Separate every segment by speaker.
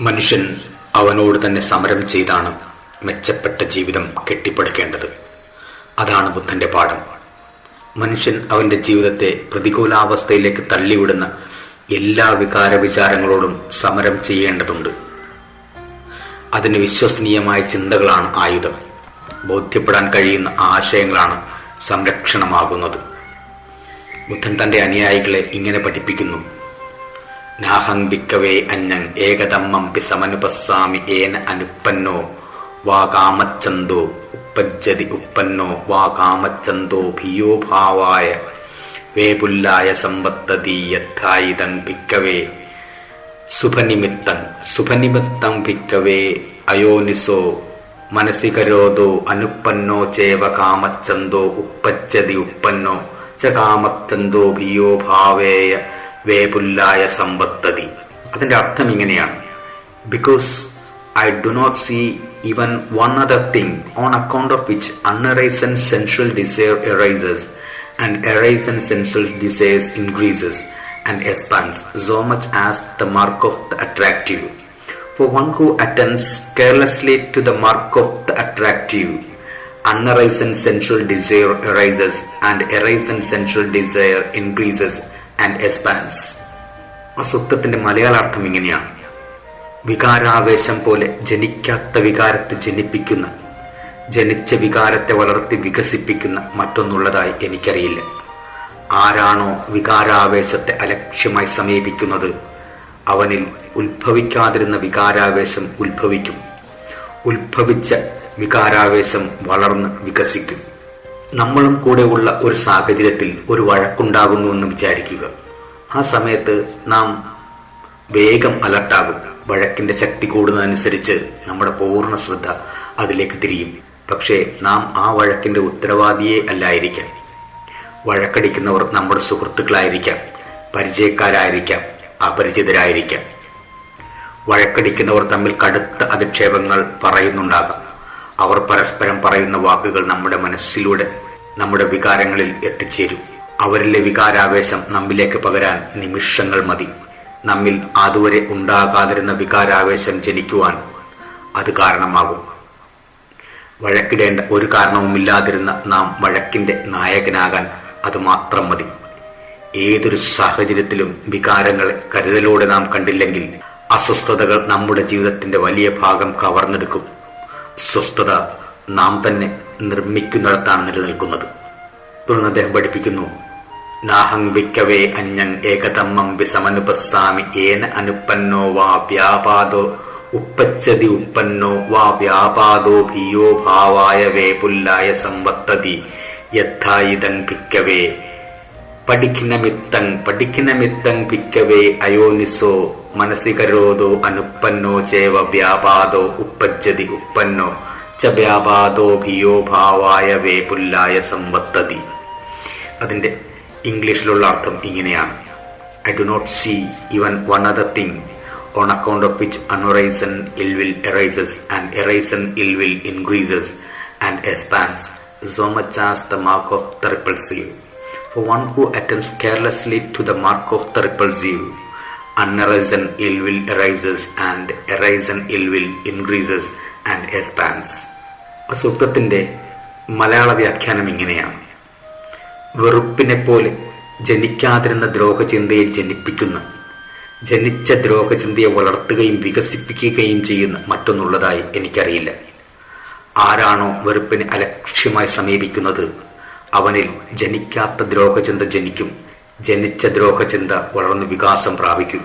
Speaker 1: മനുഷ്യൻ അവനോട് തന്നെ സമരം ചെയ്താണ് മെച്ചപ്പെട്ട ജീവിതം കെട്ടിപ്പടുക്കേണ്ടത്. അതാണ് ബുദ്ധന്റെ പാഠം. മനുഷ്യൻ അവന്റെ ജീവിതത്തെ പ്രതികൂലാവസ്ഥയിലേക്ക് തള്ളിവിടുന്ന എല്ലാ വികാര വിചാരങ്ങളോടും സമരം ചെയ്യേണ്ടതുണ്ട്. അതിന് വിശ്വസനീയമായ ചിന്തകളാണ് ആയുധം. ബോധ്യപ്പെടാൻ കഴിയുന്ന ആശയങ്ങളാണ് സംരക്ഷണമാകുന്നത്. ബുദ്ധൻ തന്റെ അനുയായികളെ ഇങ്ങനെ പഠിപ്പിക്കുന്നു. നാഹം അന്യൻ അഞ്ഞം ഏകതമ്മം പിസമനുപസ്സാമി ഏന അനുപ്പന്നോ. വാ കാമച്ചന്തോ ഉപ്പജ്ജതി ഉപ്പന്നോ. വാ കാമച്ചന്തോ ഭിയോ ഭാവായ. വേപുല്ലായ സമ്പത്തതി യഥായുധം ഭിക്കവേ. സുഭനിമിത്തം സുഭനിമിത്തം ഭിക്കവേ. അയോനിസോ മനസികരോധോ അനുപ്പന്നോ ചേവ കാമച്ചന്തോ ഉപ്പജ്ജതി ഉപ്പന്നോ. ച കാമച്ചന്തോ ഭിയോ ഭാവേയ. വേപുല്ലായ സമ്പത്തതി അതിന്റെ അർത്ഥം ഇങ്ങനെയാണ് because I do not see even one other thing on account of which unarisen sensual desire arises and arisen sensual desires increases and expands so much as the mark of the attractive. For one who attends carelessly to the mark of the attractive, unarisen sensual desire arises, and arisen sensual desire increases and expands ആ സ്വത്വത്തിന്റെ മലയാളാർത്ഥം ഇങ്ങനെയാണ്. വികാരാവേശം പോലെ ജനിക്കാത്ത വികാരത്തെ ജനിപ്പിക്കുന്ന ജനിച്ച വികാരത്തെ വളർത്തി വികസിപ്പിക്കുന്ന മറ്റൊന്നുള്ളതായി എനിക്കറിയില്ല. ആരാണോ വികാരാവേശത്തെ അലക്ഷ്യമായി സമീപിക്കുന്നത്? അവനിൽ ഉത്ഭവിക്കാതിരുന്ന വികാരാവേശം ഉത്ഭവിക്കും. ഉത്ഭവിച്ച വികാരാവേശം വളർന്ന് വികസിക്കും. നമ്മളും കൂടെ ഉള്ള ഒരു സാഹചര്യത്തിൽ ഒരു വഴക്കുണ്ടാകുന്നുവെന്ന് വിചാരിക്കുക. ആ സമയത്ത് നാം വേഗം അലർട്ടാകും. വഴക്കിന്റെ ശക്തി കൂടുന്നതനുസരിച്ച് നമ്മുടെ പൂർണ ശ്രദ്ധ അതിലേക്ക് തിരിയും. പക്ഷേ നാം ആ വഴക്കിന്റെ ഉത്തരവാദിയെ അല്ലായിരിക്കാം. വഴക്കടിക്കുന്നവർ നമ്മുടെ സുഹൃത്തുക്കളായിരിക്കാം പരിചയക്കാരായിരിക്കാം അപരിചിതരായിരിക്കാം. വഴക്കടിക്കുന്നവർ തമ്മിൽ കടുത്ത അധിക്ഷേപങ്ങൾ പറയുന്നുണ്ടാകാം. അവർ പരസ്പരം പറയുന്ന വാക്കുകൾ നമ്മുടെ മനസ്സിലൂടെ നമ്മുടെ വികാരങ്ങളിൽ എത്തിച്ചേരും. അവരിലെ വികാരാവേശം നമ്മിലേക്ക് പകരാൻ നിമിഷങ്ങൾ മതി. നമ്മിൽ അതുവരെ ഉണ്ടാകാതിരുന്ന വികാരാവേശം ജനിക്കുവാൻ അത് കാരണമാകും. വഴക്കിടേണ്ട ഒരു കാരണവുമില്ലാതിരുന്ന നാം വഴക്കിന്റെ നായകനാകാൻ അത് മാത്രം മതി. ഏതൊരു സാഹചര്യത്തിലും വികാരങ്ങളെ കരുതലോടെ നാം കണ്ടില്ലെങ്കിൽ അസ്വസ്ഥതകൾ നമ്മുടെ ജീവിതത്തിന്റെ വലിയ ഭാഗം കവർന്നെടുക്കും. സ്വസ്ഥത നാം തന്നെ നിർമ്മിക്കുന്നിടത്താണ് നിലനിൽക്കുന്നത്. തുടർന്ന് അദ്ദേഹം പഠിപ്പിക്കുന്നു നാഹം വിക്കവേ അഞ്ഞം ഏകതമ്മം വിസമനുപസ്സാമി ഏന അനുപ്പന്നോ വാ വ്യാപാദോ ഉപ്പച്ചതി ഉപ്പന്നോ വാ വ്യാപാദോ ഭിയോ ഭാവായ വേപുല്ലായ സംവത്തതി യഥായിതം ഭിക്കവേ പഠിക്കുന്നമിത്തം പഠിക്കുന്നമിത്തം പിക്കവേ അയോനിസോ. മനസികരോദോ അനുപ്പന്നോ ചേവ വ്യാപാദോ ഉപ്പജ്ജതി ഉപ്പന്നോ. ച വ്യാപാദോ ഭിയോ ഭാവായ വേപുല്ലായ സംവത്തതി. അതിന്റെ ഇംഗ്ലീഷിലുള്ള അർത്ഥം ഇങ്ങനെയാണ്. I do not see even one other thing on account of which unarisen ill will arises and arisen ill will increases and expands so much as the mark of the repulsive. One who attends carelessly to the mark of the repulsive, unarisen ill will arises and arisen ill will increases and expands. സൂക്തത്തിന്റെ മലയാള വ്യാഖ്യാനം ഇങ്ങനെയാണ്. വെറുപ്പിനെ പോലെ ജനിക്കാതിരുന്ന ദ്രോഹചിന്തയെ ജനിപ്പിക്കുന്ന ജനിച്ച ദ്രോഹചിന്തയെ വളർത്തുകയും വികസിപ്പിക്കുകയും ചെയ്യുന്ന മറ്റൊന്നുള്ളതായി എനിക്കറിയില്ല. ആരാണോ വെറുപ്പിനെ അലക്ഷ്യമായി സമീപിക്കുന്നത്? അവനിൽ ജനിക്കാത്ത ദ്രോഹചിന്ത ജനിക്കും. ജനിച്ച ദ്രോഹചിന്ത വളർന്ന് വികാസം പ്രാപിക്കും.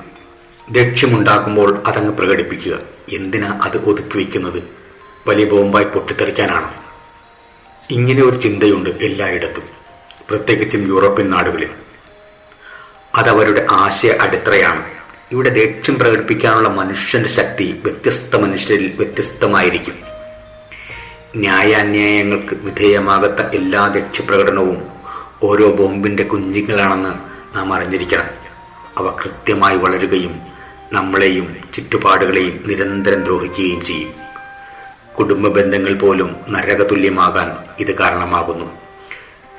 Speaker 1: ദേഷ്യമുണ്ടാകുമ്പോൾ അതങ്ങ് പ്രകടിപ്പിക്കുക. എന്തിനാ അത് ഒതുക്കി വയ്ക്കുന്നത് വലിയ ബോംബായി പൊട്ടിത്തെറിക്കാനാണ്? ഇങ്ങനെ ഒരു ചിന്തയുണ്ട് എല്ലായിടത്തും പ്രത്യേകിച്ചും യൂറോപ്യൻ നാടുകളിൽ. അതവരുടെ ആശയ അടിത്തറയാണ്. ഇവിടെ ലക്ഷ്യം പ്രകടിപ്പിക്കാനുള്ള മനുഷ്യന്റെ ശക്തി വ്യത്യസ്ത മനുഷ്യരിൽ വ്യത്യസ്തമായിരിക്കും. ന്യായാന്യായങ്ങൾക്ക് വിധേയമാകാത്ത എല്ലാ രക്ഷപ്രകടനവും ഓരോ ബോംബിന്റെ കുഞ്ഞുങ്ങളാണെന്ന് നാം അറിഞ്ഞിരിക്കണം. അവ കൃത്യമായി വളരുകയും നമ്മളെയും ചുറ്റുപാടുകളെയും നിരന്തരം ദ്രോഹിക്കുകയും ചെയ്യും. കുടുംബ ബന്ധങ്ങൾ പോലും നരകതുല്യമാകാൻ ഇത് കാരണമാകുന്നു.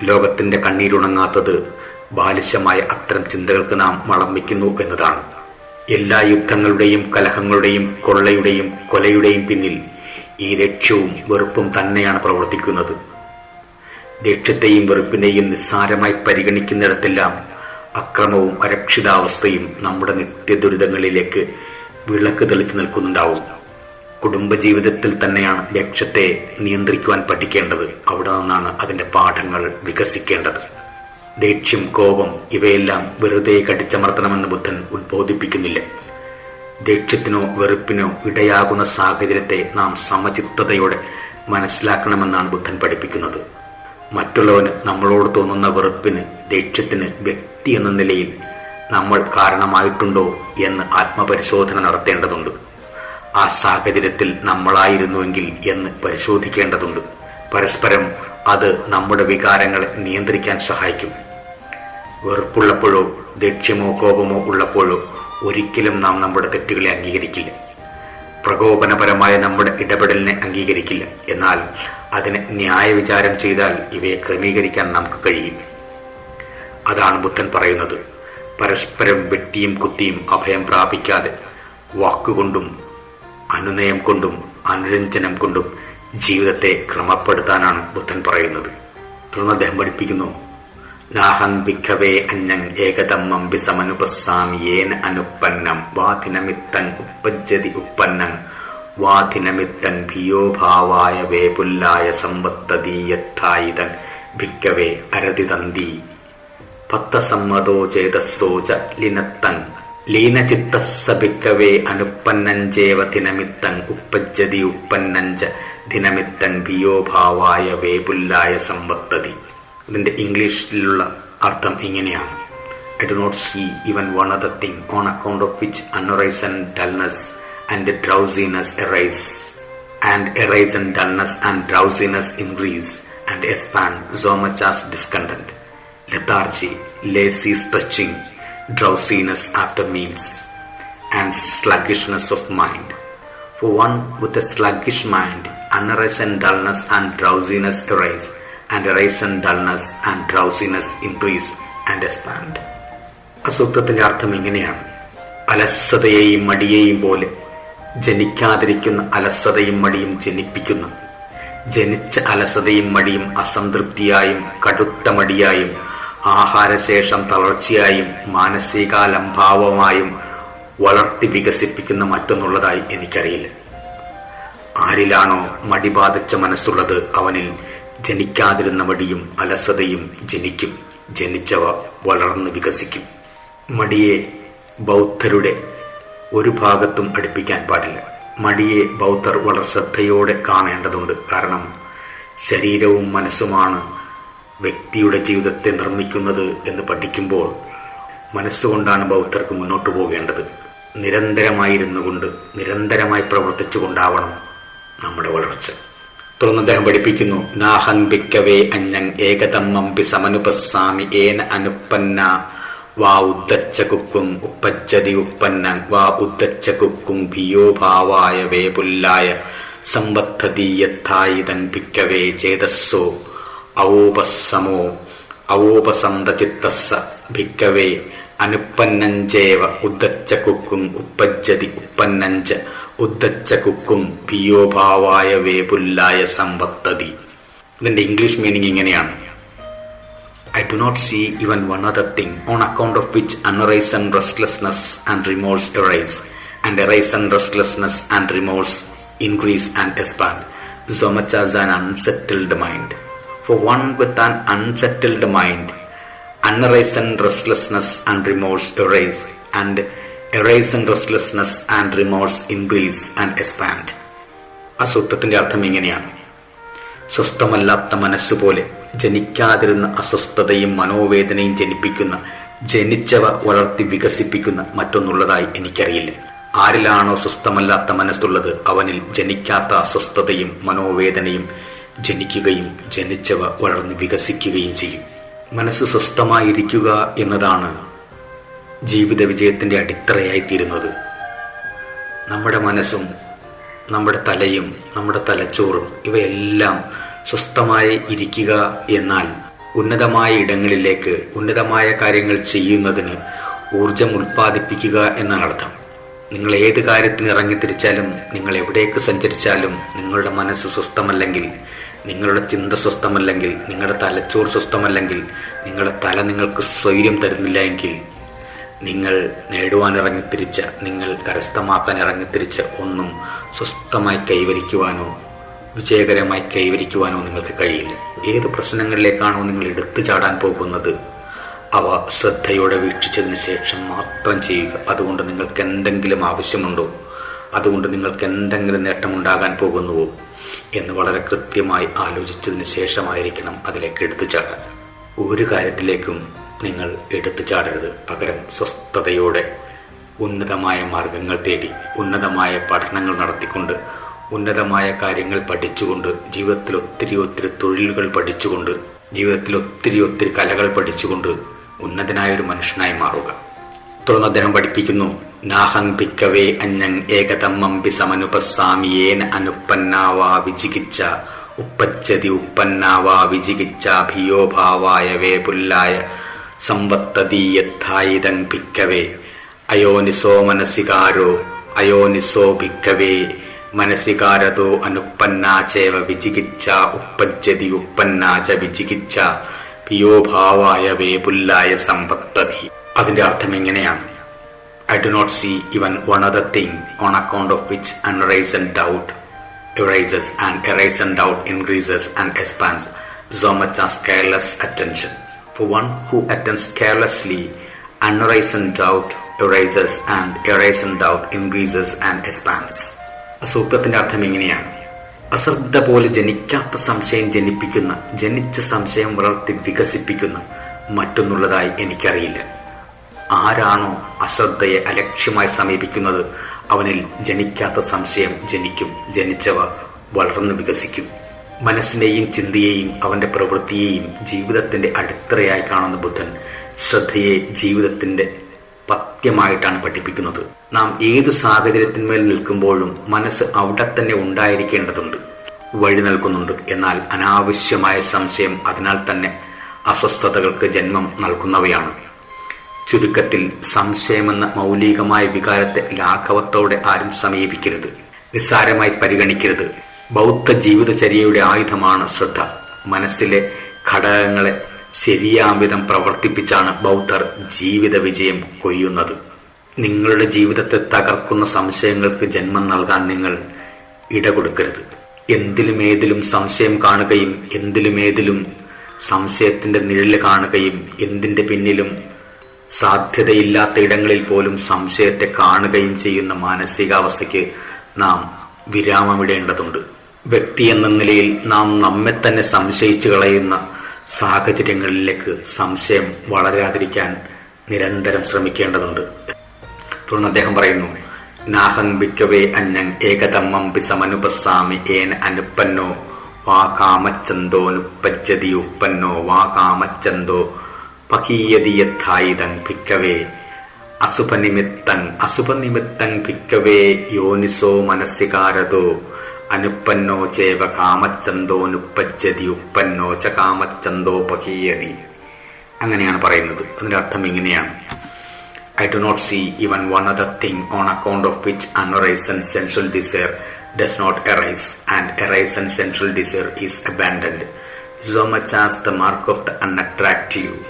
Speaker 1: ലോകത്തിന്റെ കണ്ണീരുണങ്ങാത്തത് ബാലിശമായ അത്തരം ചിന്തകൾക്ക് നാം വളം വയ്ക്കുന്നു എന്നതാണ്. എല്ലാ യുദ്ധങ്ങളുടെയും കലഹങ്ങളുടെയും കൊള്ളയുടെയും കൊലയുടെയും പിന്നിൽ ഈ ലക്ഷ്യവും വെറുപ്പും തന്നെയാണ് പ്രവർത്തിക്കുന്നത്. ദേഷ്യത്തെയും വെറുപ്പിനെയും നിസ്സാരമായി പരിഗണിക്കുന്നിടത്തെല്ലാം അക്രമവും അരക്ഷിതാവസ്ഥയും നമ്മുടെ നിത്യദുരിതങ്ങളിലേക്ക് വിളക്ക് തെളിച്ചു നിൽക്കുന്നുണ്ടാവും. കുടുംബജീവിതത്തിൽ തന്നെയാണ് ലക്ഷ്യത്തെ നിയന്ത്രിക്കുവാൻ പഠിക്കേണ്ടത്. അവിടെ നിന്നാണ് അതിന്റെ പാഠങ്ങൾ വികസിക്കേണ്ടത്. ദേഷ്യം കോപം ഇവയെല്ലാം വെറുതെ കടിച്ചമർത്തണമെന്ന് ബുദ്ധൻ ഉദ്ബോധിപ്പിക്കുന്നില്ല ദേഷ്യത്തിനോ വെറുപ്പിനോ ഇടയാകുന്ന സാഹചര്യത്തെ നാം സമചിത്തതയോടെ മനസ്സിലാക്കണമെന്നാണ് ബുദ്ധൻ പഠിപ്പിക്കുന്നത്. മറ്റുള്ളവന് നമ്മളോട് തോന്നുന്ന വെറുപ്പിന് ദേഷ്യത്തിന് വ്യക്തി എന്ന നിലയിൽ നമ്മൾ കാരണമായിട്ടുണ്ടോ എന്ന് ആത്മപരിശോധന നടത്തേണ്ടതുണ്ട്. ആ സാഹചര്യത്തിൽ നമ്മളായിരുന്നുവെങ്കിൽ എന്ന് പരിശോധിക്കേണ്ടതുണ്ട്. പരസ്പരം അത് നമ്മുടെ വികാരങ്ങളെ നിയന്ത്രിക്കാൻ സഹായിക്കും. വെറുപ്പുള്ളപ്പോഴോ ദേഷ്യമോ കോപമോ ഉള്ളപ്പോഴോ ഒരിക്കലും നാം നമ്മുടെ തെറ്റുകളെ അംഗീകരിക്കില്ല. പ്രകോപനപരമായ നമ്മുടെ ഇടപെടലിനെ അംഗീകരിക്കില്ല. എന്നാൽ അതിനെ ന്യായവിചാരം ചെയ്താൽ ഇവയെ ക്രമീകരിക്കാൻ നമുക്ക് കഴിയും അതാണ് ബുദ്ധൻ പറയുന്നത്. പരസ്പരം വെട്ടിയും കുത്തിയും അഭയം പ്രാപിക്കാതെ വാക്കുകൊണ്ടും അനുനയം കൊണ്ടും അനുരഞ്ജനം കൊണ്ടും ജീവിതത്തെ ക്രമപ്പെടുത്താനാണ് ബുദ്ധൻ പറയുന്നത്. തുടർന്ന് അദ്ദേഹം പഠിപ്പിക്കുന്നു നാഹം വിഖവേ അന്യൻ ഏകതമ്മം വിസമനുപസ്സാമി ഏന അനുപ്പന്നം. വാധിനമിത്തൻ ഉപ്പജ്ജതി ഉപ്പന്നം. വാധിനമിത്തൻ ഭിയോഭാവായ വേപുല്ലായ സമ്പത്തദീയത്തായിതൻ ഭിക്കവേ അരതിതന്തി. പത്തസമ്മതോ ചേതസ്സോ ച ലിനത്തൻ. ലീനചിത്തസ്സ ഭിക്കവേ അനുപ്പന്നഞ്ചേവ ദിനമിത്തൻ ഉപ്പജ്ജതി ഉപ്പന്നഞ്ച ദിനമിത്തൻ ഭിയോഭാവായ വേപുല്ലായ സമ്പത്തതി. ഇതിന്റെ ഇംഗ്ലീഷിലുള്ള അർത്ഥം ഇങ്ങനെയാണ് I do not see even one other thing on account of which unarisen and dullness and drowsiness arise and arise and dullness and drowsiness increase and expand so much as discontent lethargy, lazy stretching, drowsiness after meals, and sluggishness of mind. For one with a sluggish mind, unrest and dullness and drowsiness arise, and arisen dullness and and increase and and expand. സൂക്തത്തിന്റെ അർത്ഥം ഇങ്ങനെയാണ്. അലസതയെയും മടിയെയും പോലെ ജനിക്കാതിരിക്കുന്ന അലസതയും മടിയും ജനിപ്പിക്കുന്ന. ജനിച്ച അലസതയും മടിയും അസംതൃപ്തിയായും കടുത്ത മടിയായും ആഹാരശേഷം തളർച്ചയായും മാനസികാലംഭാവമായും വളർത്തി വികസിപ്പിക്കുന്ന മറ്റൊന്നുള്ളതായി എനിക്കറിയില്ല. ആരിലാണോ മടി ബാധിച്ച മനസ്സുള്ളത് അവനിൽ ജനിക്കാതിരുന്ന മടിയും അലസതയും ജനിക്കും. ജനിച്ചവ വളർന്ന് വികസിക്കും. മടിയെ ബൗദ്ധരുടെ ഒരു ഭാഗത്തും അടുപ്പിക്കാൻ പാടില്ല. മടിയെ ബൗദ്ധർ വളരെ ശ്രദ്ധയോടെ കാണേണ്ടതുണ്ട്. കാരണം ശരീരവും മനസ്സുമാണ് വ്യക്തിയുടെ ജീവിതത്തെ നിർമ്മിക്കുന്നത് എന്ന് പഠിക്കുമ്പോൾ മനസ്സുകൊണ്ടാണ് ബൗദ്ധർക്ക് മുന്നോട്ട് പോകേണ്ടത്. നിരന്തരമായിരുന്നു കൊണ്ട് നിരന്തരമായി പ്രവർത്തിച്ചു കൊണ്ടാവണം നമ്മുടെ വളർച്ച. തുടർന്ന് അദ്ദേഹം പഠിപ്പിക്കുന്നു നാഹൻ ബിക്കവേ അഞ്ഞങ് ഏകതമ്മം ബി സമനുപസ്സാമി ഏന അനുപ്പന്ന വാ ഉദ്ദച്ച കുക്കും ഉപ്പച്ചതി ഉപ്പന്നൻ വാ ഉദ്ദച്ച കുക്കും ഭിയോഭാവായ വേപുല്ലായ സമ്പദ്ധതീയത്തായിതൻ ഭിക്കവേ ചേതസ്സോ അവോപസമോ അവോപസന്തചിത്തസ്സ ഭിക്കവേ അനുപ്പന്നഞ്ചേവ ഉദ്ദച്ച കുക്കും ഉപ്പജ്ജതി ഉപ്പന്നഞ്ച ഉദ്ധച്ച കുക്കും പിയോഭാവായ വേപുല്ലായ സമ്പത്തതി ഇതിന്റെ ഇംഗ്ലീഷ് മീനിങ് ഇങ്ങനെയാണ്. I do not see even one other thing on account of which unarisen and restlessness and remorse arise and arise and restlessness and remorse increase and expand so much as an unsettled mind. For one with an unsettled mind unarisen and restlessness and remorse arise and arise restlessness restlessness and remorse and expand. ആ സൂത്രത്തിന്റെ അർത്ഥം ഇങ്ങനെയാണ്. സ്വസ്ഥമല്ലാത്ത മനസ്സുപോലെ ജനിക്കാതിരുന്ന അസ്വസ്ഥതയും മനോവേദനയും ജനിപ്പിക്കുന്ന ജനിച്ചവ വളർത്തി വികസിപ്പിക്കുന്ന മറ്റൊന്നുള്ളതായി എനിക്കറിയില്ല. ആരിലാണോ സ്വസ്ഥമല്ലാത്ത മനസ്സുള്ളത്? അവനിൽ ജനിക്കാത്ത അസ്വസ്ഥതയും മനോവേദനയും ജനിക്കുകയും ജനിച്ചവ വളർന്ന് വികസിക്കുകയും ചെയ്യും. മനസ്സ് സ്വസ്ഥമായിരിക്കുക എന്നതാണ് ജീവിത വിജയത്തിന്റെ അടിത്തറയായി തീരുന്നത് നമ്മുടെ മനസ്സും നമ്മുടെ തലയും നമ്മുടെ തലച്ചോറും ഇവയെല്ലാം സ്വസ്ഥമായി ഇരിക്കുക എന്നാൽ ഉന്നതമായ ഇടങ്ങളിലേക്ക് ഉന്നതമായ കാര്യങ്ങൾ ചെയ്യുന്നതിന് ഊർജം ഉൽപ്പാദിപ്പിക്കുക എന്നാണ് അർത്ഥം. നിങ്ങൾ ഏത് കാര്യത്തിന് ഇറങ്ങി ഇറങ്ങിത്തിരിച്ചാലും നിങ്ങൾ എവിടേക്ക് സഞ്ചരിച്ചാലും നിങ്ങളുടെ മനസ്സ് സ്വസ്ഥമല്ലെങ്കിൽ നിങ്ങളുടെ ചിന്ത സ്വസ്ഥമല്ലെങ്കിൽ നിങ്ങളുടെ തലച്ചോറ് സ്വസ്ഥമല്ലെങ്കിൽ നിങ്ങളുടെ തല നിങ്ങൾക്ക് സ്വൈര്യം തരുന്നില്ല എങ്കിൽ നിങ്ങൾ നേടുവാൻ ഇറങ്ങിത്തിരിച്ച നിങ്ങൾ കരസ്ഥമാക്കാൻ ഇറങ്ങിത്തിരിച്ച ഒന്നും സ്വസ്ഥമായി കൈവരിക്കുവാനോ വിജയകരമായി കൈവരിക്കുവാനോ നിങ്ങൾക്ക് കഴിയില്ല. ഏത് പ്രശ്നങ്ങളിലേക്കാണോ നിങ്ങൾ എടുത്തു ചാടാൻ പോകുന്നത് അവ ശ്രദ്ധയോടെ വീക്ഷിച്ചതിന് ശേഷം മാത്രം ചെയ്യുക. അതുകൊണ്ട് നിങ്ങൾക്ക് എന്തെങ്കിലും ആവശ്യമുണ്ടോ അതുകൊണ്ട് നിങ്ങൾക്ക് എന്തെങ്കിലും നേട്ടമുണ്ടാകാൻ പോകുന്നുവോ എന്ന് വളരെ കൃത്യമായി ആലോചിച്ചതിന് ശേഷമായിരിക്കണം അതിലേക്ക് എടുത്തു ചാടാൻ. ഒരു കാര്യത്തിലേക്കും നിങ്ങൾ എടുത്തു ചാടരുത്. പകരം സ്വസ്ഥതയോടെ ഉന്നതമായ മാർഗങ്ങൾ തേടി ഉന്നതമായ പഠനങ്ങൾ നടത്തിക്കൊണ്ട് ഉന്നതമായ കാര്യങ്ങൾ പഠിച്ചുകൊണ്ട് ജീവിതത്തിൽ ഒത്തിരി ഒത്തിരി തൊഴിലുകൾ പഠിച്ചുകൊണ്ട് ജീവിതത്തിൽ ഒത്തിരി ഒത്തിരി കലകൾ പഠിച്ചുകൊണ്ട് ഉന്നതനായ ഒരു മനുഷ്യനായി മാറുക. തുടർന്ന് അദ്ദേഹം പഠിപ്പിക്കുന്നു നാഹം പിക്കവേ അഞ്ഞങ് ഏകതമ്മമ്പി സമനുപസ്സാമിയേന അനുപ്പന്നാവാ വിചികിച്ച ഉപ്പച്ചതി ഉപ്പന്നാവാ വിചികിച്ച ഭിയോഭാവായ വേപുല്ലായ സമ്പത്തതീയത്ഥായിതം ഭിക്കവേ അയോനിസോ മനസികാരോ അയോനിസോ ഭിക്കവേ. മനസികാരതോ അനുപ്പന്നാചേവ വിചികിച്ച ഉപ്പജ്ജതി ഉപ്പന്നാച വിചികിച്ച. പിയോഭാവായ വേപുല്ലായ സമ്പത്തതി അതിന്റെ അർത്ഥം എങ്ങനെയാണ് I do not see even one other thing on account of which unarisen doubt and erase and doubt increases and expands. So much as careless attention. For one who attends carelessly, unarisen doubt arises and arisen doubt increases and expands. സൂക്തത്തിന്റെ അർത്ഥം ഇങ്ങനെയാണ്. അശ്രദ്ധ പോലെ ജനിക്കാത്ത സംശയം ജനിപ്പിക്കുന്ന ജനിച്ച സംശയം വളർത്തി വികസിപ്പിക്കുന്ന മറ്റൊന്നുള്ളതായി എനിക്കറിയില്ല. ആരാണോ അശ്രദ്ധയെ അലക്ഷ്യമായി സമീപിക്കുന്നത്? അവനിൽ ജനിക്കാത്ത സംശയം ജനിക്കും ജനിച്ചവ വളർന്നു വികസിക്കും. മനസ്സിനെയും ചിന്തയെയും അവന്റെ പ്രവൃത്തിയെയും ജീവിതത്തിന്റെ അടിത്തറയായി കാണുന്ന ബുദ്ധൻ ശ്രദ്ധയെ ജീവിതത്തിന്റെ പത്യമായിട്ടാണ് പഠിപ്പിക്കുന്നത്. നാം ഏത് സാഹചര്യത്തിന്മേൽ നിൽക്കുമ്പോഴും മനസ്സ് അവിടെ തന്നെ ഉണ്ടായിരിക്കേണ്ടതുണ്ട്. വഴി നൽകുന്നുണ്ട്. എന്നാൽ അനാവശ്യമായ സംശയം അതിനാൽ തന്നെ അസ്വസ്ഥതകൾക്ക് ജന്മം നൽകുന്നവയാണ്. ചുരുക്കത്തിൽ സംശയമെന്ന മൗലികമായ വികാരത്തെ ലാഘവത്തോടെ ആരും സമീപിക്കരുത്. നിസ്സാരമായി പരിഗണിക്കരുത്. ബൗദ്ധ ജീവിതചര്യയുടെ ആയുധമാണ് ശ്രദ്ധ. മനസ്സിലെ ഘടകങ്ങളെ ശരിയാംവിധം പ്രവർത്തിപ്പിച്ചാണ് ബൗദ്ധർ ജീവിത വിജയം കൊയ്യുന്നത്. നിങ്ങളുടെ ജീവിതത്തെ തകർക്കുന്ന സംശയങ്ങൾക്ക് ജന്മം നൽകാൻ നിങ്ങൾ ഇടകൊടുക്കരുത്. എന്തിലും ഏതിലും സംശയം കാണുകയും എന്തിലും ഏതിലും സംശയത്തിന്റെ നിഴൽ കാണുകയും എന്തിന്റെ പിന്നിലും സാധ്യതയില്ലാത്ത ഇടങ്ങളിൽ പോലും സംശയത്തെ കാണുകയും ചെയ്യുന്ന മാനസികാവസ്ഥയ്ക്ക് നാം വിരാമമിടേണ്ടതുണ്ട്. വ്യക്തി എന്ന നിലയിൽ നാം നമ്മെ തന്നെ സംശയിച്ചു കളയുന്ന സാഹചര്യങ്ങളിലേക്ക് സംശയം വളരാതിരിക്കാൻ നിരന്തരം ശ്രമിക്കേണ്ടതുണ്ട്. തുടർന്ന് അദ്ദേഹം പറയുന്നു നാഹം ബിക്കവേ അന്യൻ ഏകതമ്മം പിസമനുപസ്സാമി ഏന അനുപ്പന്നോ വാ കാമച്ചന്തോ കാമച്ചന്തോനുപ്പജ്ജതി ഉപ്പന്നോ വാ കാമച്ചന്തോ പകീയതിയത്ഥായിതം ഭിക്കവേ അസുഭനിമിത്തം അസുഭനിമിത്തം ഭിക്കവേ യോനിസോ മനസ്സികാരതോ അനുപ്പന്നോ ചേവ കാമച്ചന്തോനുപ്പജ്ജതി ഉപ്പന്നോ ച കാമച്ചന്തോ പകീയതി അങ്ങനെയാണ് പറയുന്നത്. അതിന്റെ അർത്ഥം ഇങ്ങനെയാണ്. I do not see even one other thing on account of which unarisen and sensual desire does not arise and arisen sensual desire is abandoned so much as the mark of the unattractive.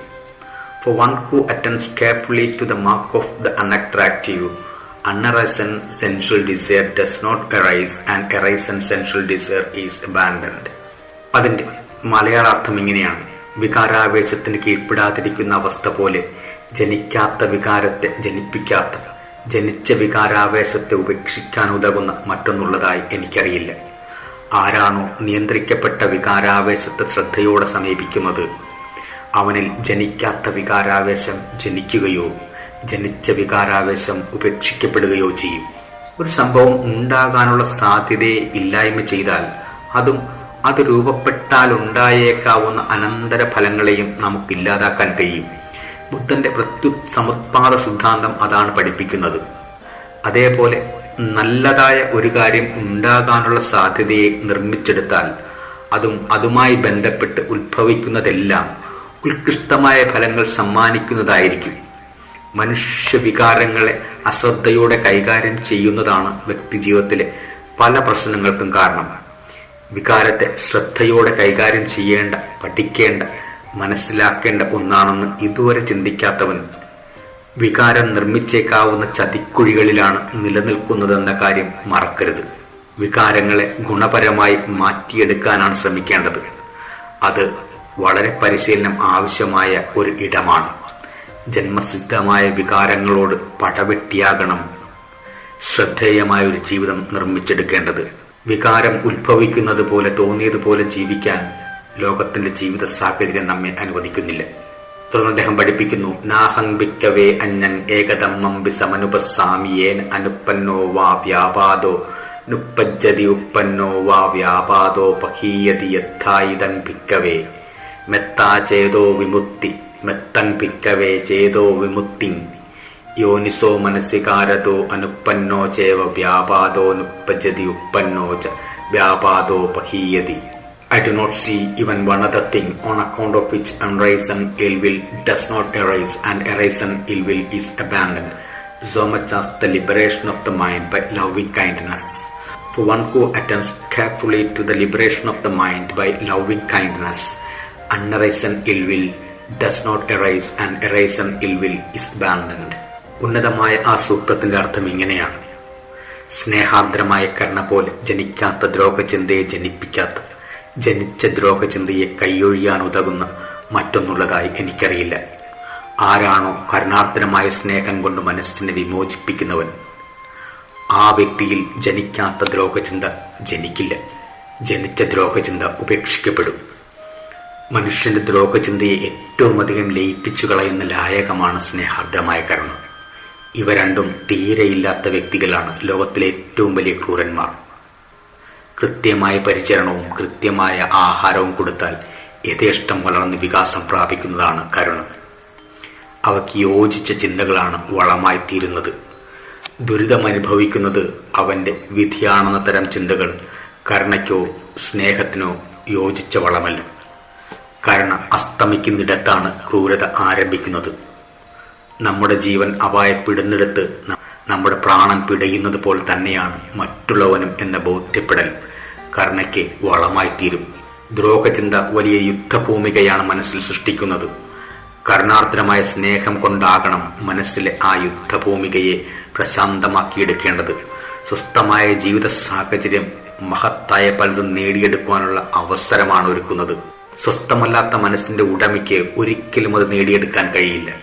Speaker 1: For one who attends carefully to the mark of the unattractive, unarisen sensual desire does not arise and arisen sensual desire is abandoned. അതിന്റെ മലയാളാർത്ഥം ഇങ്ങനെയാണ്. വികാരാവേശത്തിന് കീഴ്പ്പെടാതിരിക്കുന്ന അവസ്ഥ പോലെ ജനിക്കാത്ത വികാരത്തെ ജനിപ്പിക്കാത്ത ജനിച്ച വികാരാവേശത്തെ ഉപേക്ഷിക്കാൻ ഉതകുന്ന മറ്റൊന്നുള്ളതായി എനിക്കറിയില്ല. ആരാണോ നിയന്ത്രിക്കപ്പെട്ട വികാരാവേശത്തെ ശ്രദ്ധയോടെ സമീപിക്കുന്നത്? അവനിൽ ജനിക്കാത്ത വികാരാവേശം ജനിക്കുകയോ ജനിച്ച വികാരാവേശം ഉപേക്ഷിക്കപ്പെടുകയോ ചെയ്യും. ഒരു സംഭവം ഉണ്ടാകാനുള്ള സാധ്യതയെ ഇല്ലായ്മ ചെയ്താൽ അതും അത് രൂപപ്പെട്ടാൽ ഉണ്ടായേക്കാവുന്ന അനന്തര ഫലങ്ങളെയും നമുക്ക് ഇല്ലാതാക്കാൻ കഴിയും. ബുദ്ധന്റെ പ്രത്യുത് സമുത്പാദ സിദ്ധാന്തം അതാണ് പഠിപ്പിക്കുന്നത്. അതേപോലെ നല്ലതായ ഒരു കാര്യം ഉണ്ടാകാനുള്ള സാധ്യതയെ നിർമ്മിച്ചെടുത്താൽ അതും അതുമായി ബന്ധപ്പെട്ട് ഉത്ഭവിക്കുന്നതെല്ലാം ഉത്കൃഷ്ടമായ ഫലങ്ങൾ സമ്മാനിക്കുന്നതായിരിക്കും. മനുഷ്യവികാരങ്ങളെ അശ്രദ്ധയോടെ കൈകാര്യം ചെയ്യുന്നതാണ് വ്യക്തിജീവിതത്തിലെ പല പ്രശ്നങ്ങൾക്കും കാരണം. വികാരത്തെ ശ്രദ്ധയോടെ കൈകാര്യം ചെയ്യേണ്ട പഠിക്കേണ്ട മനസ്സിലാക്കേണ്ട ഒന്നാണെന്ന് ഇതുവരെ ചിന്തിക്കാത്തവൻ വികാരം നിർമ്മിച്ചേക്കാവുന്ന ചതിക്കുഴികളിലാണ് നിലനിൽക്കുന്നതെന്ന കാര്യം മറക്കരുത്. വികാരങ്ങളെ ഗുണപരമായി മാറ്റിയെടുക്കാനാണ് ശ്രമിക്കേണ്ടത്. അത് വളരെ പരിശീലനം ആവശ്യമായ ഒരു ഇടമാണ്. ജന്മസിദ്ധമായ വികാരങ്ങളോട് പടവെട്ടിയാകണം ശ്രദ്ധേയമായ ഒരു ജീവിതം നിർമ്മിച്ചെടുക്കേണ്ടത്. വികാരം ഉത്ഭവിക്കുന്നത് പോലെ തോന്നിയതുപോലെ ജീവിക്കാൻ ലോകത്തിന്റെ ജീവിത സാഹചര്യം നമ്മെ അനുവദിക്കുന്നില്ല. തുടർന്ന് അദ്ദേഹം പഠിപ്പിക്കുന്നു നാഹംബിക്കവേ അഞ്ഞൻ ഏകതമ്മംബി സമനുപസാമിയേൻ അനുപ്പന്നോ വാ വ്യാപാദോ നുപ്പജ്ജതി ഉപ്പന്നോ വാ വ്യാപാദോ പഹീയതി യഥായിതം ഭിക്കവേ മെത്താചേതോ വിമുക്തി മെത്തൻ ഭിക്കവേ ചേതോ വിമുക്തി യോനിസോ മനസ്സികാരതോ അനുപ്പന്നോ ചേവ വ്യാപാദോ നുപ്പജതി ഉപ്പന്നോ ച വ്യാപാദോ പഹീയതി I do not see even one other thing on account of which unrisen ill will does not arise and arisen ill will is abandoned, so much as the liberation of the mind by loving kindness. For one who attends carefully to the liberation of the mind by loving kindness, unarisen ill will does not arise and arisen ill will is abandoned ഉന്നതമായ ആ സൂക്തത്തിന്റെ അർത്ഥം ഇങ്ങനെയാണ്. സ്നേഹാർദ്രമായ കരുണ പോലെ ജനിക്കാത്ത ദ്രോഹചിന്തയെ ജനിപ്പിക്കാത്ത ജനിച്ച ദ്രോഹചിന്തയെ കൈയൊഴിയാൻ ഉതകുന്ന മറ്റൊന്നുള്ളതായി എനിക്കറിയില്ല. ആരാണോ കരുണാർദ്രമായ സ്നേഹം കൊണ്ട് മനസ്സിനെ വിമോചിപ്പിക്കുന്നവൻ ആ വ്യക്തിയിൽ ജനിക്കാത്ത ദ്രോഹചിന്ത ജനിക്കില്ല. ജനിച്ച ദ്രോഹചിന്ത ഉപേക്ഷിക്കപ്പെടും. മനുഷ്യന്റെ ദ്രോഹചിന്തയെ ഏറ്റവും അധികം ലയിപ്പിച്ചു കളയുന്ന ലായകമാണ് സ്നേഹാർദ്രമായ കരുണ. ഇവ രണ്ടും തീരെയില്ലാത്ത വ്യക്തികളാണ് ലോകത്തിലെ ഏറ്റവും വലിയ ക്രൂരന്മാർ. കൃത്യമായ പരിചരണവും കൃത്യമായ ആഹാരവും കൊടുത്താൽ യഥേഷ്ടം വളർന്ന് വികാസം പ്രാപിക്കുന്നതാണ് കരുണ. അവയ്ക്ക് യോജിച്ച ചിന്തകളാണ് വളമായി തീരുന്നത്. ദുരിതമനുഭവിക്കുന്നത് അവന്റെ വിധിയാണെന്ന തരം ചിന്തകൾ കരുണയ്ക്കോ സ്നേഹത്തിനോ യോജിച്ച വളമല്ല. കരുണ അസ്തമിക്കുന്നിടത്താണ് ക്രൂരത ആരംഭിക്കുന്നത്. നമ്മുടെ ജീവൻ അപായപ്പെടുന്നിടത്ത് നമ്മുടെ പ്രാണൻ പിടയുന്നത് പോലെ തന്നെയാണ് മറ്റുള്ളവനും എന്ന ബോധ്യപ്പെടൽ കർണയ്ക്ക് വളമായി തീരും. ദ്രോഹചിന്ത വലിയ യുദ്ധഭൂമികയാണ് മനസ്സിൽ സൃഷ്ടിക്കുന്നത്. കരുണാർദ്രമായ സ്നേഹം കൊണ്ടാകണം മനസ്സിലെ ആ യുദ്ധഭൂമികയെ പ്രശാന്തമാക്കിയെടുക്കേണ്ടത്. സ്വസ്ഥമായ ജീവിത സാഹചര്യം മഹത്തായ പലതും നേടിയെടുക്കുവാനുള്ള അവസരമാണ് ഒരുക്കുന്നത്. സ്വസ്ഥമല്ലാത്ത മനസ്സിന്റെ ഉടമയ്ക്ക് ഒരിക്കലും അത് നേടിയെടുക്കാൻ കഴിയില്ല.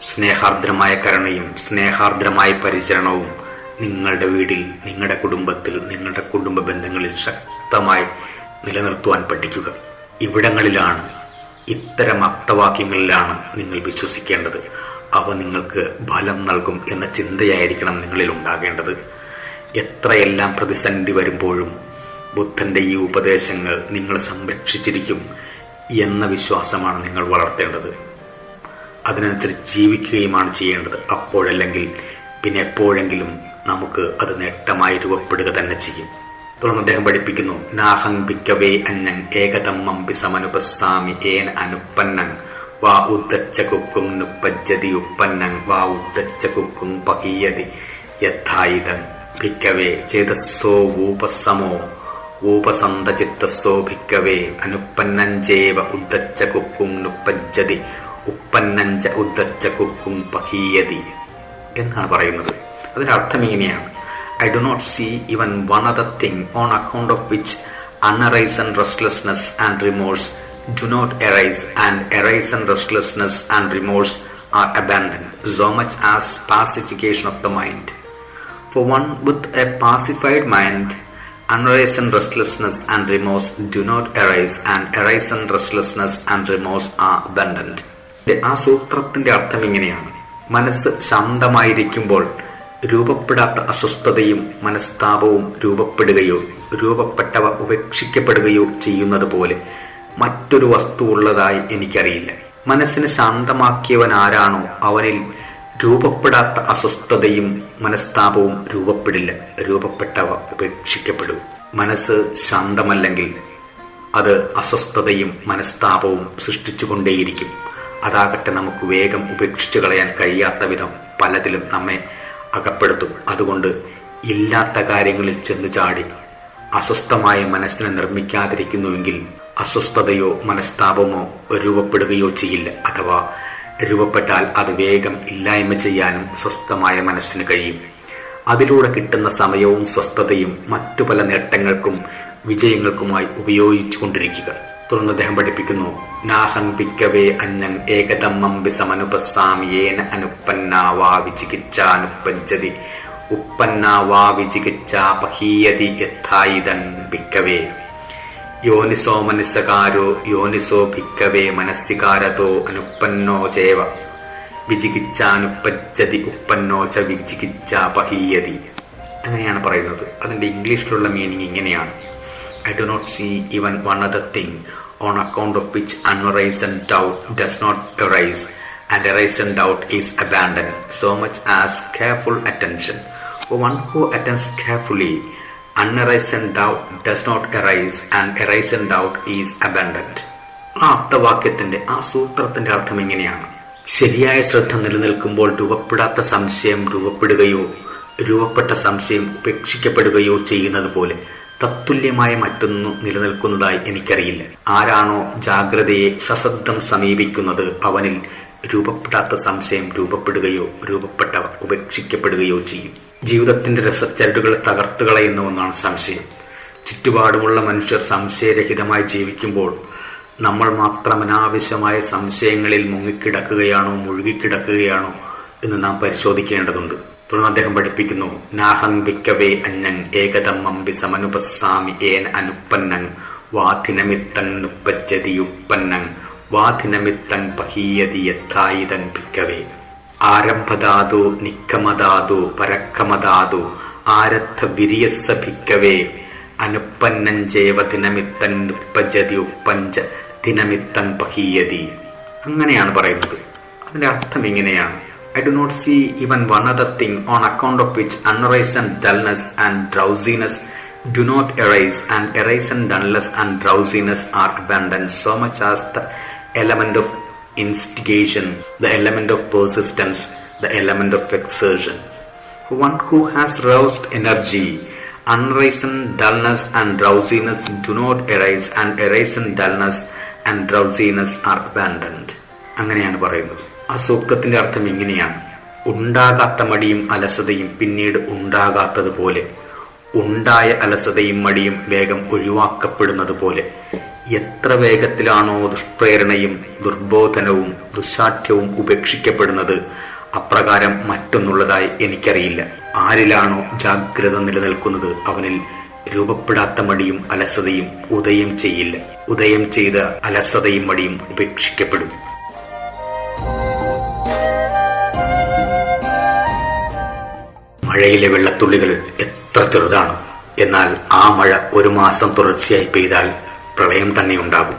Speaker 1: സ്നേഹാർദ്രമായ കരുണയും സ്നേഹാർദ്രമായ പരിചരണവും നിങ്ങളുടെ വീടിൽ നിങ്ങളുടെ കുടുംബത്തിൽ നിങ്ങളുടെ കുടുംബ ബന്ധങ്ങളിൽ ശക്തമായി നിലനിർത്തുവാൻ പഠിക്കുക. ഇവിടങ്ങളിലാണ് ഇത്തരം അർത്ഥവാക്യങ്ങളിലാണ് നിങ്ങൾ വിശ്വസിക്കേണ്ടത്. അവ നിങ്ങൾക്ക് ഫലം നൽകും എന്ന ചിന്തയായിരിക്കണം നിങ്ങളിൽ ഉണ്ടാകേണ്ടത്. എത്രയെല്ലാം പ്രതിസന്ധി വരുമ്പോഴും ബുദ്ധന്റെ ഈ ഉപദേശങ്ങൾ നിങ്ങളെ സംരക്ഷിച്ചിരിക്കും. എന്ന വിശ്വാസമാണ് നിങ്ങൾ വളർത്തേണ്ടത്. അതിനനുസരിച്ച് ജീവിക്കുകയുമാണ് ചെയ്യേണ്ടത്. അപ്പോഴല്ലെങ്കിൽ പിന്നെ എപ്പോഴെങ്കിലും നമുക്ക് അത് നേട്ടമായി രൂപപ്പെടുക തന്നെ ചെയ്യും. തുടർന്ന് അദ്ദേഹം പഠിപ്പിക്കുന്നു നാഹം പിക്കവേ അഞ്ഞൻ ഏകതമ്മം പിസമനുപസ്സാമി ഏൻ അനുപ്പന്നൻ വാ ഉദ്ദച്ച കുക്കും നുപ്പജ്ജതി ഉപ്പന്നൻ വാ ഉദ്ദച്ച കുക്കും പഹീയതി യഥായിതൻ ഭിക്കവേ ചേതസ്സോ ഊപസമോ ഊപസന്തചിത്തസ്സോ ഭിക്കവേ അനുപ്പന്നഞ്ചേവ ഉദ്ധച്ച കുക്കും നുപ്പജ്ജതി ഉപ്പന്നഞ്ച ഉദ്ധച്ച കുക്കും പഹീയതി എന്നാണ് പറയുന്നത്. അതിന്റെ അർത്ഥം ഇങ്ങനെയാണ്. I do not see even one other thing on account of which unarisen restlessness and remorse do not arise and arisen restlessness and remorse are abandon so much as pacification of the mind for one with a pacified pacified mind, unarisen restlessness and remorse do not arise, and arisen restlessness and remorse are abundant. ആ സൂത്രത്തിന്റെ അർത്ഥം ഇങ്ങനെയാണ് മനസ്സ് ശാന്തമായിരിക്കുമ്പോൾ രൂപപ്പെടാത്ത അസ്വസ്ഥതയും മനസ്താപവും രൂപപ്പെടുകയോ രൂപപ്പെട്ടവ ഉപേക്ഷിക്കപ്പെടുകയോ ചെയ്യുന്നത് പോലെ മറ്റൊരു വസ്തു ഉള്ളതായി എനിക്കറിയില്ല മനസ്സിനെ ശാന്തമാക്കിയവൻ ആരാണോ അവനിൽ രൂപപ്പെടാത്ത അസ്വസ്ഥതയും മനസ്താപവും രൂപപ്പെടില്ല രൂപപ്പെട്ടവ ഉപേക്ഷിക്കപ്പെടും. മനസ്സ് ശാന്തമല്ലെങ്കിൽ അത് അസ്വസ്ഥതയും മനസ്താപവും സൃഷ്ടിച്ചുകൊണ്ടേയിരിക്കും. അതാകട്ടെ നമുക്ക് വേഗം ഉപേക്ഷിച്ചു കളയാൻ കഴിയാത്ത വിധം പലതിലും നമ്മെ അകപ്പെടുത്തും. അതുകൊണ്ട് ഇല്ലാത്ത കാര്യങ്ങളിൽ ചെന്ന് ചാടി അസ്വസ്ഥമായ മനസ്സിനെ നിർമ്മിക്കാതിരിക്കുന്നുവെങ്കിൽ അസ്വസ്ഥതയോ മനസ്താപമോ രൂപപ്പെടുകയോ ചെയ്യില്ല. അഥവാ രൂപപ്പെട്ടാൽ അത് വേഗം ഇല്ലായ്മ ചെയ്യാനും സ്വസ്ഥമായ മനസ്സിന് കഴിയും. അതിലൂടെ കിട്ടുന്ന സമയവും സ്വസ്ഥതയും മറ്റു പല നേട്ടങ്ങൾക്കും വിജയങ്ങൾക്കുമായി ഉപയോഗിച്ചു കൊണ്ടിരിക്കുക തുടർന്ന് അദ്ദേഹം പഠിപ്പിക്കുന്നു നാഹംപിക്കവേ അന്നം ഏകതമ്മം വിസമനുപസാമിയേന അനുപ്പന്നാവാ വിചികിച്ചാനുപഞ്ചതി ഉപ്പന്നാവാ വിചികിച്ചാപഹീയതി യഥായിതം ഭിക്കവേ. യോനിസോ മനസ്സകാരോ യോനിസോ ഭിക്കവേ മനസ്സികാരതോ അനുപ്പന്നോ ചേവ. വിചികിച്ചാനുപ്പജ്ജതി ഉപ്പന്നോ ച വിചികിച്ചാപഹീയതി അങ്ങനെയാണ് പറയുന്നത്. അതിന്റെ ഇംഗ്ലീഷിലുള്ള മീനിങ് ഇങ്ങനെയാണ്. I do not see even one other thing on account of which unarisen and doubt does not arise and arisen doubt is abandon so much as careful attention one who attends carefully unarisen doubt does not arise and arisen doubt is abandoned ആ അർത്ഥവാക്യത്തിന്റെ ആ സൂത്രത്തിന്റെ അർത്ഥം എങ്ങനെയാണ് ശരിയായ ശ്രദ്ധ നിലനിൽക്കുമ്പോൾ രൂപപ്പെടാത്ത സംശയം രൂപപ്പെടുകയോ രൂപപ്പെട്ട സംശയം ഉപേക്ഷിക്കപ്പെടുകയോ ചെയ്യുന്നത് പോലെ തത്തുല്യമായ മറ്റൊന്നും നിലനിൽക്കുന്നതായി എനിക്കറിയില്ല. ആരാണോ ജാഗ്രതയെ സശബ്ദം സമീപിക്കുന്നത് അവനിൽ രൂപപ്പെടാത്ത സംശയം രൂപപ്പെടുകയോ രൂപപ്പെട്ടവ ഉപേക്ഷിക്കപ്പെടുകയോ ചെയ്യും. ജീവിതത്തിന്റെ രസച്ചരടുകളെ തകർത്തു കളയുന്ന ഒന്നാണ് സംശയം. ചുറ്റുപാടുമുള്ള മനുഷ്യർ സംശയരഹിതമായി ജീവിക്കുമ്പോൾ നമ്മൾ മാത്രം അനാവശ്യമായ സംശയങ്ങളിൽ മുങ്ങിക്കിടക്കുകയാണോ മുഴുകിക്കിടക്കുകയാണോ എന്ന് നാം പരിശോധിക്കേണ്ടതുണ്ട്. തുടർന്ന് അദ്ദേഹം പഠിപ്പിക്കുന്നു നാഹം വിക്കവേ അന്നൻ ഏകതമ്മം വിസമനുപസ്സാമി ഏൻ അനുപ്പന്നൻ വാധിനമിത്തൻ വാധിനമിത്തൻ പഹീയതി യഥായിതൻ ഭിക്കവേ. ആരംഭധാതു നിക്കമദാതു പരക്കമദാതു ആരദ്ധ വിരിയസ്സ ഭിക്കവേ അനുപ്പന്നൻ ജൈവ ദിനമിത്തൻ ഉപ്പജതി ഉപ്പഞ്ച ദിനമിത്തൻ പഹീയതി. അങ്ങനെയാണ് പറയുന്നത്. അതിന്റെ അർത്ഥം ഇങ്ങനെയാണ്. I do not see even one other thing on account of which unarisen and and drowsiness do not arise and arise and dullness and drowsiness are abundant so much as the element instigation, the element of persistence, the element of exertion. One who has roused energy, unrisen dullness and drowsiness do not arise and arisen dullness and drowsiness are abandoned. അങ്ങനെയാണ് പറയുന്നത് ആ സൂക്തത്തിന്റെ അർത്ഥം ഇങ്ങനെയാണ് ഉണ്ടാകാത്ത മടിയും അലസതയും പിന്നീട് ഉണ്ടാകാത്തതുപോലെ ഉണ്ടായ അലസതയും മടിയും വേഗം ഒഴിവാക്കപ്പെടുന്നത് പോലെ എത്ര വേഗത്തിലാണോ ദുഷ്പ്രേരണയും ദുർബോധനവും ദുശാഠ്യവും ഉപേക്ഷിക്കപ്പെടുന്നത് അപ്രകാരം മറ്റൊന്നുള്ളതായി എനിക്കറിയില്ല. ആരിലാണോ ജാഗ്രത നിലനിൽക്കുന്നത് അവനിൽ രൂപപ്പെടാത്ത മടിയും അലസതയും ഉദയം ചെയ്യില്ല. ഉദയം ചെയ്ത അലസതയും മടിയും ഉപേക്ഷിക്കപ്പെടും. മഴയിലെ വെള്ളത്തുള്ളികൾ എത്ര ചെറുതാണ്. എന്നാൽ ആ മഴ ഒരു മാസം തുടർച്ചയായി പെയ്താൽ പ്രളയം തന്നെ ഉണ്ടാകും.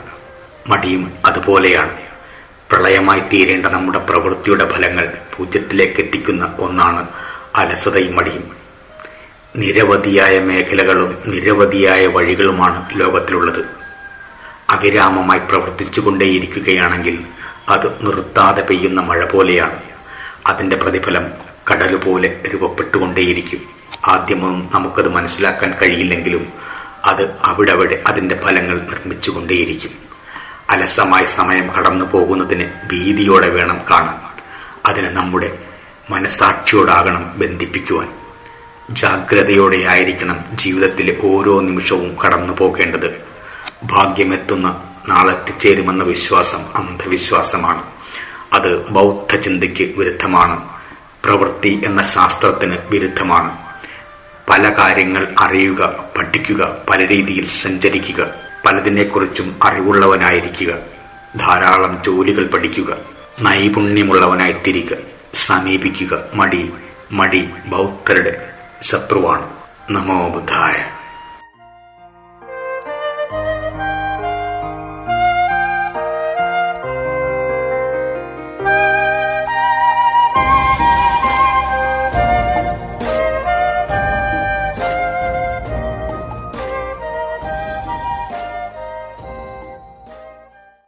Speaker 1: മടിയും അതുപോലെയാണ്. പ്രളയമായി തീരേണ്ട നമ്മുടെ പ്രവൃത്തിയുടെ ഫലങ്ങൾ പൂജ്യത്തിലേക്ക് എത്തിക്കുന്ന ഒന്നാണ് അലസതയും മടിയും. നിരവധിയായ മേഖലകളും നിരവധിയായ വഴികളുമാണ് ലോകത്തിലുള്ളത്. അവിരാമമായി പ്രവർത്തിച്ചുകൊണ്ടേയിരിക്കുകയാണെങ്കിൽ അത് നിർത്താതെ പെയ്യുന്ന മഴ പോലെയാണ്. അതിന്റെ പ്രതിഫലം കടലുപോലെ രൂപപ്പെട്ടുകൊണ്ടേയിരിക്കും. ആദ്യമൊന്നും നമുക്കത് മനസ്സിലാക്കാൻ കഴിയില്ലെങ്കിലും അത് അവിടവിടെ അതിന്റെ ഫലങ്ങൾ നിർമ്മിച്ചുകൊണ്ടേയിരിക്കും. അലസമായി സമയം കടന്നു പോകുന്നതിന് ഭീതിയോടെ വേണം കാണാൻ. അതിനെ നമ്മുടെ മനസാക്ഷിയോടാകണം ബന്ധിപ്പിക്കുവാൻ. ജാഗ്രതയോടെ ആയിരിക്കണം ജീവിതത്തിലെ ഓരോ നിമിഷവും കടന്നു പോകേണ്ടത്. ഭാഗ്യമെത്തുന്ന നാളെത്തിച്ചേരുമെന്ന വിശ്വാസം അന്ധവിശ്വാസമാണ്. അത് ബൗദ്ധ ചിന്തയ്ക്ക് വിരുദ്ധമാണ്. പ്രവൃത്തി എന്ന ശാസ്ത്രത്തിന് വിരുദ്ധമാണ്. പല കാര്യങ്ങൾ അറിയുക പഠിക്കുക പല രീതിയിൽ സഞ്ചരിക്കുക പലതിനെക്കുറിച്ചും അറിവുള്ളവനായിരിക്കുക ധാരാളം ജോലികൾ പഠിക്കുക നൈപുണ്യമുള്ളവനായി തിരിക സമീപിക്കുക. മടി മടി ബൗദ്ധരുടെ ശത്രുവാണ്. നമോ ബുദ്ധായ.